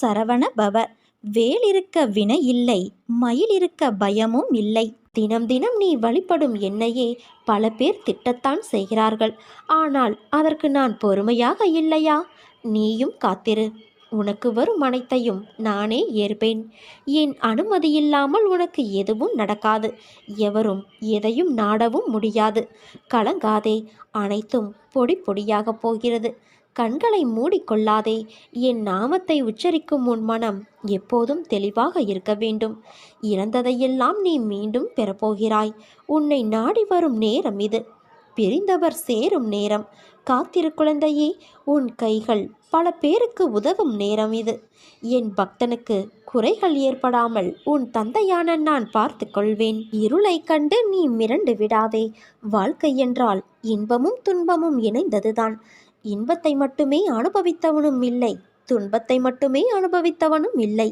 சரவண பவ. வேல் இருக்க வினை இல்லை மயில் இருக்க பயமும் இல்லை. தினம் தினம் நீ வழிபடும் என்னையே பல பேர் திட்டத்தான் செய்கிறார்கள். ஆனால் அதற்கு நான் பொறுமையாக இல்லையா? நீயும் காத்திரு. உனக்கு வரும் அனைத்தையும் நானே ஏற்பேன். என் அனுமதி இல்லாமல் உனக்கு எதுவும் நடக்காது. எவரும் எதையும் நாடவும் முடியாது. கலங்காதே. அனைத்தும் பொடி பொடியாகப் போகிறது. கண்களை மூடிக்கொள்ளாதே. என் நாமத்தை உச்சரிக்கும் உன் மனம் எப்போதும் தெளிவாக இருக்க வேண்டும். இறந்ததையெல்லாம் நீ மீண்டும் பெறப்போகிறாய். உன்னை நாடி வரும் நேரம் இது. பிரிந்தவர் சேரும் நேரம். காத்திரு குழந்தையே உன் கைகள் பல பேருக்கு உதவும் நேரம் இது. என் பக்தனுக்கு குறைகள் ஏற்படாமல் உன் தந்தையான நான் பார்த்து கொள்வேன். இருளை கண்டு நீ மிரண்டு விடாதே. வாழ்க்கை என்றால் இன்பமும் துன்பமும் இணைந்ததுதான். இன்பத்தை மட்டுமே அனுபவித்தவனும் இல்லை துன்பத்தை மட்டுமே அனுபவித்தவனும் இல்லை.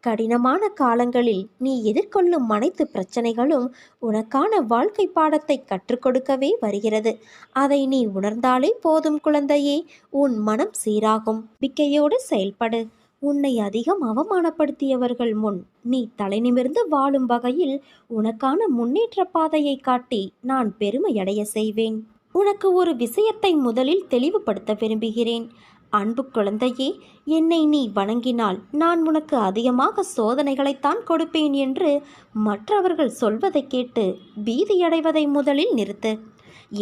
கடினமான காலங்களில் நீ எதிர்கொள்ளும் அனைத்து பிரச்சனைகளும் உனக்கான வாழ்க்கை பாடத்தை கற்றுக்கொடுக்கவே வருகிறது. அதை நீ உணர்ந்தாலே போதும் குழந்தையே உன் மனம் சீராகும். பிக்கையோடு செயல்படு. உன்னை அதிகம் அவமானப்படுத்தியவர்கள் முன் நீ தலைநிமிர்ந்து வாழும் வகையில் உனக்கான முன்னேற்ற பாதையை காட்டி நான் பெருமையடைய செய்வேன். உனக்கு ஒரு விஷயத்தை முதலில் தெளிவுபடுத்த விரும்புகிறேன். அன்பு குழந்தையே என்னை நீ வணங்கினால் நான் உனக்கு அதிகமாக சோதனைகளைத்தான் கொடுப்பேன் என்று மற்றவர்கள் சொல்வதை கேட்டு பீதியடைவதை முதலில் நிறுத்து.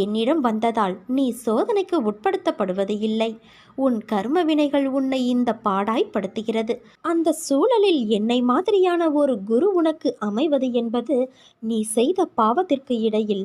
என்னிடம் வந்ததால் நீ சோதனைக்கு உட்படுத்தப்படுவது இல்லை. உன் கர்ம வினைகள் உன்னை இந்த பாடாய்ப்படுத்துகிறது. அந்த சூழலில் என்னை மாதிரியான ஒரு குரு உனக்கு அமைவது என்பது நீ செய்த பாவத்திற்கு இடையில்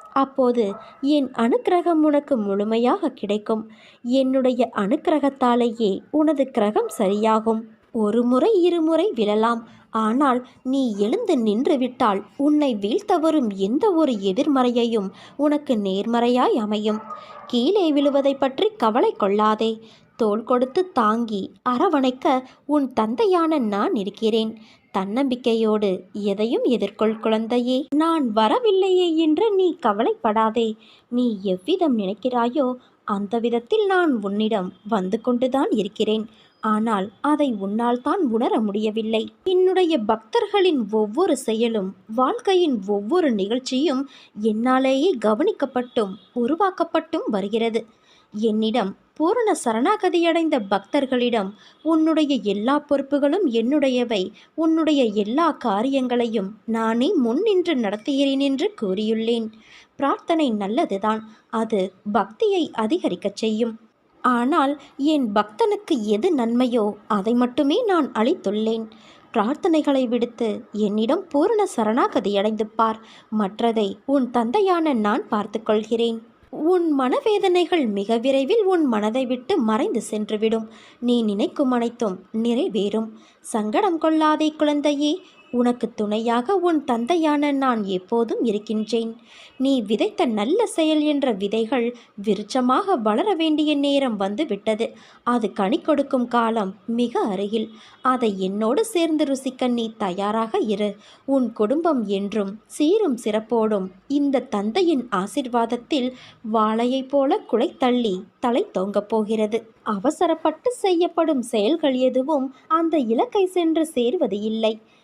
அப்போது என் அனுக்கிரகம் உனக்கு முழுமையாக கிடைக்கும். என்னுடைய அனுக்கிரகத்தாலேயே உனது கிரகம் சரியாகும். ஒரு முறை இருமுறை விழலாம். ஆனால் நீ எழுந்து நின்றுவிட்டால் உன்னை வீழ்த்த வரும் எந்த ஒரு எதிர்மறையையும் உனக்கு நேர்மறையாய் அமையும். கீழே விழுவதை பற்றி கவலை கொள்ளாதே. தோள் கொடுத்து தாங்கி அரவணைக்க உன் தந்தையான நான் இருக்கிறேன். தன்னம்பிக்கையோடு எதையும் எதிர்கொள் குழந்தையே. நான் வரவில்லையே என்று நீ கவலைப்படாதே. நீ எவ்விதம் நினைக்கிறாயோ அந்த விதத்தில் நான் உன்னிடம் வந்து கொண்டுதான் இருக்கிறேன். ஆனால் அதை உன்னால் தான் உணர முடியவில்லை. என்னுடைய பக்தர்களின் ஒவ்வொரு செயலும் வாழ்க்கையின் ஒவ்வொரு நிகழ்ச்சியும் என்னாலேயே கவனிக்கப்பட்டும் உருவாக்கப்பட்டும் வருகிறது. என்னிடம் பூரண சரணாகதியடைந்த பக்தர்களிடம் உன்னுடைய எல்லா பொறுப்புகளும் என்னுடையவை உன்னுடைய எல்லா காரியங்களையும் நானே முன் நின்று நடத்துகிறேன் என்று கூறியுள்ளேன். பிரார்த்தனை நல்லதுதான் அது பக்தியை அதிகரிக்கச் செய்யும். ஆனால் என் பக்தனுக்கு எது நன்மையோ அதை மட்டுமே நான் அளித்துள்ளேன். பிரார்த்தனைகளை விடுத்து என்னிடம் பூரண சரணாகதியடைந்து பார் மற்றதை உன் தந்தையான நான் பார்த்துக்கொள்கிறேன். உன் மனவேதனைகள் மிக விரைவில் உன் மனதை விட்டு மறைந்து சென்றுவிடும். நீ நினைக்கும் அனைத்தும் நிறைவேறும். சங்கடம் கொள்ளாதே குழந்தையே உனக்கு துணையாக உன் தந்தையான நான் எப்போதும் இருக்கின்றேன். நீ விதைத்த நல்ல செயல் என்ற விதைகள் விருட்சமாக வளர வேண்டிய நேரம் வந்து விட்டது அது கனி கொடுக்கும் காலம் மிக அருகில். அதை என்னோடு சேர்ந்து ருசிக்க நீ தயாராக இரு. உன் குடும்பம் என்றும் சீரும் சிறப்போடும் இந்த தந்தையின் ஆசிர்வாதத்தில் வாழையைப் போல குலை தள்ளி தலை தொங்கப் போகிறது. அவசரப்பட்டு செய்யப்படும் செயல்கள் எதுவும் அந்த இலக்கை சென்று சேர்வது இல்லை.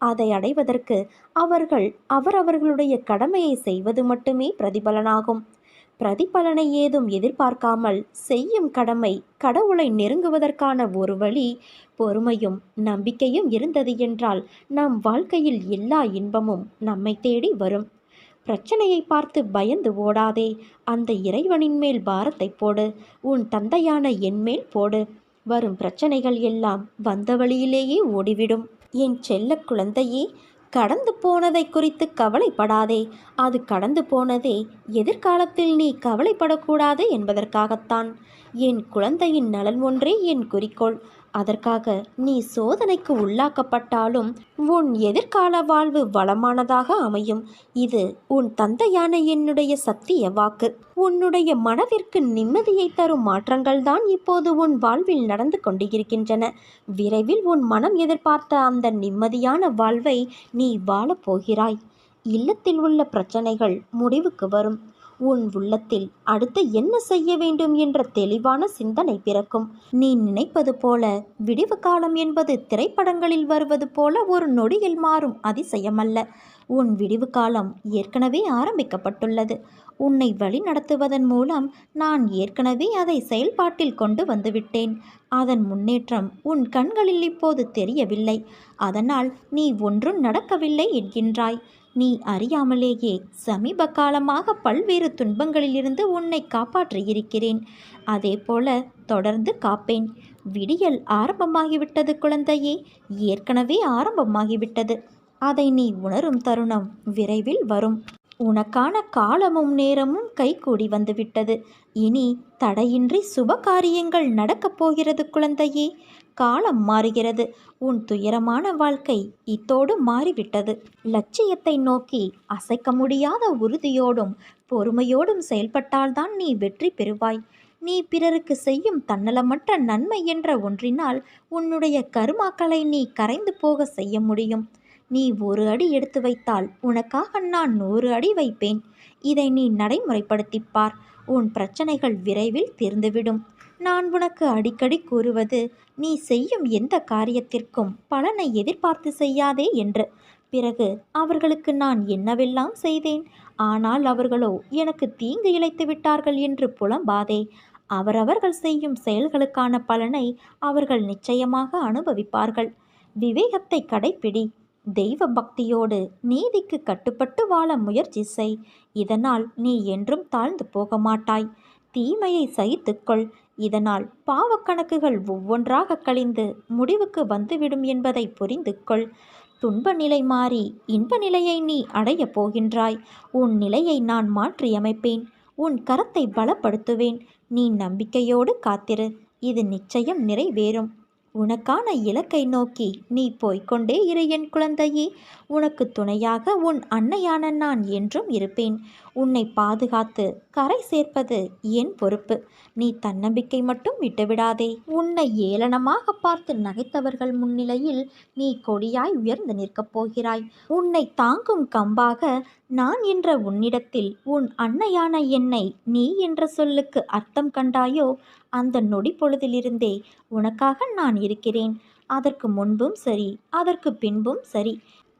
அதை அடைவதற்கு அவர்கள் அவரவர்களுடைய கடமையை செய்வது மட்டுமே பிரதிபலனாகும். பிரதிபலனை ஏதும் எதிர்பார்க்காமல் செய்யும் கடமை கடவுளை நெருங்குவதற்கான ஒரு வழி பொறுமையும் நம்பிக்கையும் இருந்தது என்றால் நம் வாழ்க்கையில் எல்லா இன்பமும் நம்மை தேடி வரும். பிரச்சனையை பார்த்து பயந்து ஓடாதே அந்த இறைவனின் மேல் பாரத்தை போடு உன் தந்தையான என் மேல் போடு. வரும் பிரச்சனைகள் எல்லாம் வந்த வழியிலேயே ஓடிவிடும். என் செல்ல குழந்தையே கடந்து போனதை குறித்து கவலைப்படாதே. அது கடந்து போனதே எதிர்காலத்தில் நீ கவலைப்படக்கூடாது என்பதற்காகத்தான். என் குழந்தையின் நலன் ஒன்றே என் குறிக்கோள். அதற்காக நீ சோதனைக்கு உள்ளாக்கப்பட்டாலும் உன் எதிர்கால வாழ்வு வளமானதாக அமையும். இது உன் தந்தையான என்னுடைய சத்திய வாக்கு. உன்னுடைய மனதிற்கு நிம்மதியை தரும் மாற்றங்கள் தான் இப்போது உன் வாழ்வில் நடந்து கொண்டு இருக்கின்றன விரைவில் உன் மனம் எதிர்பார்த்த அந்த நிம்மதியான வாழ்வை நீ வாழப்போகிறாய். இல்லத்தில் உள்ள பிரச்சனைகள் முடிவுக்கு வரும். உன் உள்ளத்தில் அடுத்து என்ன செய்ய வேண்டும் என்ற தெளிவான சிந்தனை பிறக்கும். நீ நினைப்பது போல விடிவு காலம் என்பது திரைப்படங்களில் வருவது போல ஒரு நொடியில் மாறும் அதிசயமல்ல. உன் விடிவு காலம் ஏற்கனவே ஆரம்பிக்கப்பட்டுள்ளது. உன்னை வழி நடத்துவதன் மூலம் நான் ஏற்கனவே அதை செயல்பாட்டில் கொண்டு வந்துவிட்டேன். அதன் முன்னேற்றம் உன் கண்களில் இப்போது தெரியவில்லை. அதனால் நீ ஒன்றும் நடக்கவில்லை என்கின்றாய். நீ அறியாமலேயே சமீப காலமாக பல்வேறு துன்பங்களிலிருந்து உன்னை காப்பாற்றியிருக்கிறேன் அதே போல தொடர்ந்து காப்பேன். விடியல் ஆரம்பமாகிவிட்டது குழந்தையே. ஏற்கனவே ஆரம்பமாகிவிட்டது. அதை நீ உணரும் தருணம் விரைவில் வரும். உனக்கான காலமும் நேரமும் கைகூடி வந்துவிட்டது. இனி தடையின்றி சுப காரியங்கள் நடக்கப் போகிறது குழந்தையே. காலம் மாறுகிறது. உன் துயரமான வாழ்க்கை இத்தோடு மாறிவிட்டது. லட்சியத்தை நோக்கி அசைக்க முடியாத உறுதியோடும் பொறுமையோடும் செயல்பட்டால்தான் நீ வெற்றி பெறுவாய். நீ பிறருக்கு செய்யும் தன்னலமற்ற நன்மை என்ற ஒன்றினால் உன்னுடைய கருமாக்களை நீ கரைந்து போக செய்ய முடியும். நீ ஒரு அடி எடுத்து வைத்தால் உனக்காக நான் நூறு அடி வைப்பேன். இதை நீ நடைமுறைப்படுத்திப்பார். உன் பிரச்சனைகள் விரைவில் தீர்ந்துவிடும். நான் உனக்கு அடிக்கடி கூறுவது நீ செய்யும் எந்த காரியத்திற்கும் பலனை எதிர்பார்த்து செய்யாதே என்று. பிறகு அவர்களுக்கு நான் என்னவெல்லாம் செய்தேன்? ஆனால் அவர்களோ எனக்கு தீங்கு இழைத்து விட்டார்கள் என்று புலம்பாதே. அவரவர்கள் செய்யும் செயல்களுக்கான பலனை அவர்கள் நிச்சயமாக அனுபவிப்பார்கள். விவேகத்தை கடைப்பிடி. தெய்வ பக்தியோடு நீதிக்கு கட்டுப்பட்டு வாழ முயற்சி செய். இதனால் நீ என்றும் தாழ்ந்து போக மாட்டாய். தீமையை சகித்துக்கொள் இதனால் பாவக்கணக்குகள் ஒவ்வொன்றாக கழிந்து முடிவுக்கு வந்துவிடும் என்பதை புரிந்து கொள். துன்ப நிலை மாறி இன்ப நிலையை நீ அடையப் போகின்றாய். உன் நிலையை நான் மாற்றியமைப்பேன். உன் கரத்தை பலப்படுத்துவேன். நீ நம்பிக்கையோடு காத்திரு. இது நிச்சயம் நிறைவேறும். உனக்கான இலக்கை நோக்கி நீ போய்க்கொண்டே இரு என் குழந்தையே. உனக்கு துணையாக உன் அன்னையான நான் என்றும் இருப்பேன். உன்னை பாதுகாத்து கரை சேர்ப்பது என் பொறுப்பு. நீ தன்னம்பிக்கை மட்டும் விட்டுவிடாதே. உன்னை ஏளனமாக பார்த்து நகைத்தவர்கள் முன்னிலையில் நீ கொடியாய் உயர்ந்து நிற்கப் போகிறாய். உன்னை தாங்கும் கம்பாக நான் என்ற உன்னிடத்தில் உன் அன்னையான என்னை நீ என்ற சொல்லுக்கு அர்த்தம் கண்டாயோ அந்த நொடி பொழுதிலிருந்தே உனக்காக நான் இருக்கிறேன். அதற்கு முன்பும் சரி அதற்கு பின்பும் சரி.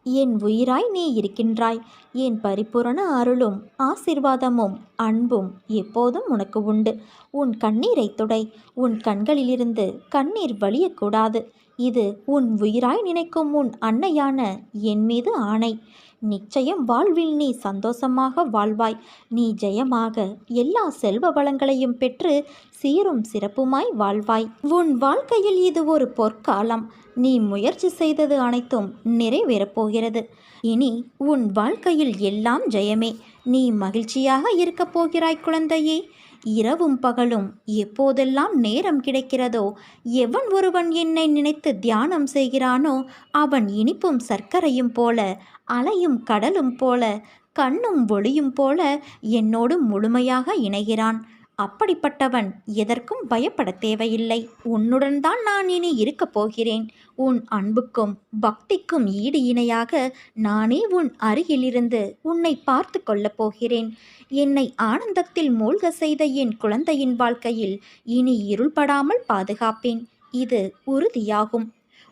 என் உயிராய் நீ இருக்கின்றாய். என் பரிபூரண அருளும் ஆசிர்வாதமும் அன்பும் எப்போதும் உனக்கு உண்டு. உன் கண்ணீரை துடை. உன் கண்களிலிருந்து கண்ணீர் வழியக்கூடாது. இது உன் உயிராய் நினைக்கும் உன் அன்னையான என் மீது ஆணை. நிச்சயம் வாழ்வில் நீ சந்தோஷமாக வாழ்வாய். நீ ஜெயமாக எல்லா செல்வ வளங்களையும் பெற்று சீரும் சிறப்புமாய் வாழ்வாய். உன் வாழ்க்கையில் இது ஒரு பொற்காலம். நீ முயற்சி செய்தது அனைத்தும் நிறைவேறப் போகிறது இனி உன் வாழ்க்கையில் எல்லாம் ஜெயமே. நீ மகிழ்ச்சியாக இருக்கப் போகிறாய் குழந்தையே. இரவும் பகலும் எப்போதெல்லாம் நேரம் கிடைக்கிறதோ எவன் ஒருவன் என்னை நினைத்து தியானம் செய்கிறானோ அவன் இனிப்பும் சர்க்கரையும் போல அலையும் கடலும் போல கண்ணும் ஒளியும் போல என்னோடு முழுமையாக இணைகிறான். அப்படிப்பட்டவன் எதற்கும் பயப்பட தேவையில்லை. உன்னுடன் தான் நான் இனி இருக்கப் போகிறேன். உன் அன்புக்கும் பக்திக்கும் ஈடு இணையாக நானே உன் அருகிலிருந்து உன்னை பார்த்து கொள்ளப் போகிறேன். என்னை ஆனந்தத்தில் மூழ்க செய்த என் குழந்தையின் வாழ்க்கையில் இனி இருள்படாமல் பாதுகாப்பேன். இது உறுதியாகும்.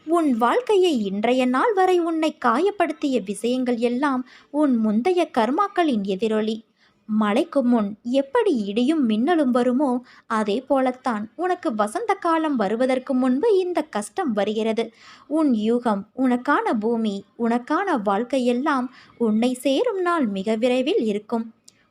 உன் வாழ்க்கையை இன்றைய நாள் வரை உன்னை காயப்படுத்திய விஷயங்கள் எல்லாம் உன் முந்தைய கர்மாக்களின் எதிரொலி. மழைக்கு முன் எப்படி இடியும் மின்னலும் வருமோ அதே போலத்தான் உனக்கு வசந்த காலம் வருவதற்கு முன்பு இந்த கஷ்டம் வருகிறது. உன் யூகம் உனக்கான பூமி உனக்கான வாழ்க்கையெல்லாம் உன்னை சேரும் நாள் மிக விரைவில் இருக்கும்.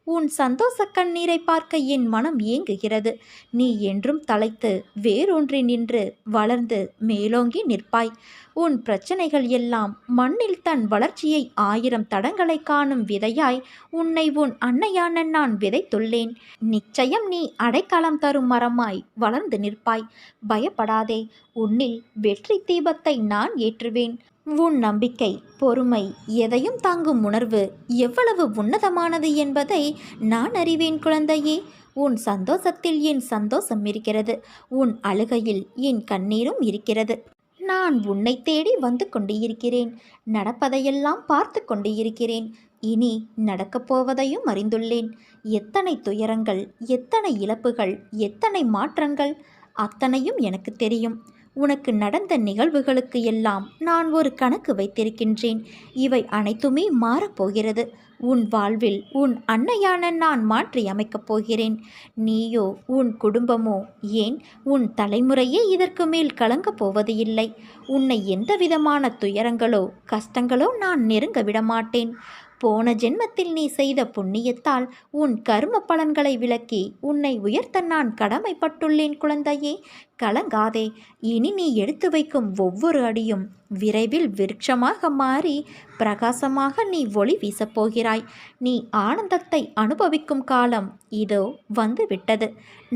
உன் சந்தோஷ கண்ணீரை பார்க்க என் மனம் ஏங்குகிறது. நீ என்றும் தலைத்து வேறொன்றி நின்று வளர்ந்து மேலோங்கி நிற்பாய். உன் பிரச்சனைகள் எல்லாம் மண்ணில் தன் வளர்ச்சியை ஆயிரம் தடங்களை காணும் விதையாய் உன்னை உன் அன்னையான நான் விதைத்துள்ளேன். நிச்சயம் நீ அடைக்கலம் தரும் மரமாய் வளர்ந்து நிற்பாய். பயப்படாதே உன்னில் வெற்றி தீபத்தை நான் ஏற்றுவேன். உன் நம்பிக்கை பொறுமை எதையும் தாங்கும் உணர்வு எவ்வளவு உன்னதமானது என்பதை நான் அறிவேன் குழந்தையே. உன் சந்தோஷத்தில் என் சந்தோஷம் இருக்கிறது. உன் அழுகையில் என் கண்ணீரும் இருக்கிறது. நான் உன்னை தேடி வந்து கொண்டு இருக்கிறேன் நடப்பதையெல்லாம் பார்த்து கொண்டு இருக்கிறேன் இனி நடக்கப் போவதையும் அறிந்துள்ளேன். எத்தனை துயரங்கள் எத்தனை இழப்புகள் எத்தனை மாற்றங்கள் அத்தனையும் எனக்கு தெரியும். உனக்கு நடந்த நிகழ்வுகளுக்கு எல்லாம் நான் ஒரு கணக்கு வைத்திருக்கின்றேன். இவை அனைத்துமே மாறப்போகிறது. உன் வாழ்வில் உன் அன்னையான நான் மாற்றி அமைக்கப் போகிறேன். நீயோ உன் குடும்பமோ ஏன் உன் தலைமுறையே இதற்கு மேல் கலங்கப் போவது இல்லை? உன்னை எந்த விதமான துயரங்களோ கஷ்டங்களோ நான் நெருங்க விடமாட்டேன். போன ஜென்மத்தில் நீ செய்த புண்ணியத்தால் உன் கர்ம பலன்களை விளக்கி உன்னை உயர்த்த நான் கடமைப்பட்டுள்ளேன் குழந்தையே. கலங்காதே. இனி நீ எடுத்து வைக்கும் ஒவ்வொரு அடியும் விரைவில் விருட்சமாக மாறி பிரகாசமாக நீ ஒளி வீசப்போகிறாய் நீ ஆனந்தத்தை அனுபவிக்கும் காலம் இதோ வந்து விட்டது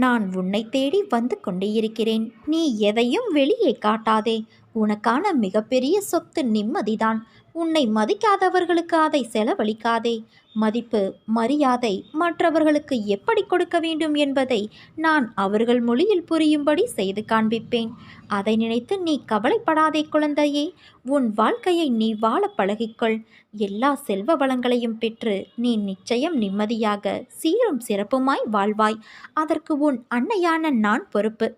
நான் உன்னை தேடி வந்து கொண்டே இருக்கிறேன். நீ எதையும் வெளியே காட்டாதே. உனக்கான மிகப்பெரிய சொத்து நிம்மதிதான். உன்னை மதிக்காதவர்களுக்கு அதை செலவழிக்காதே. மதிப்பு மரியாதை மற்றவர்களுக்கு எப்படி கொடுக்க வேண்டும் என்பதை நான் அவர்கள் மொழியில் புரியும்படி செய்து காண்பிப்பேன். அதை நினைத்து நீ கவலைப்படாதே குழந்தையே. உன் வாழ்க்கையை நீ வாழ பழகிக்கொள். எல்லா செல்வ வளங்களையும் பெற்று நீ நிச்சயம் நிம்மதியாக சீரும் சிறப்புமாய் வாழ்வாய். அதற்கு உன் அன்னையான நான் பொறுப்பு.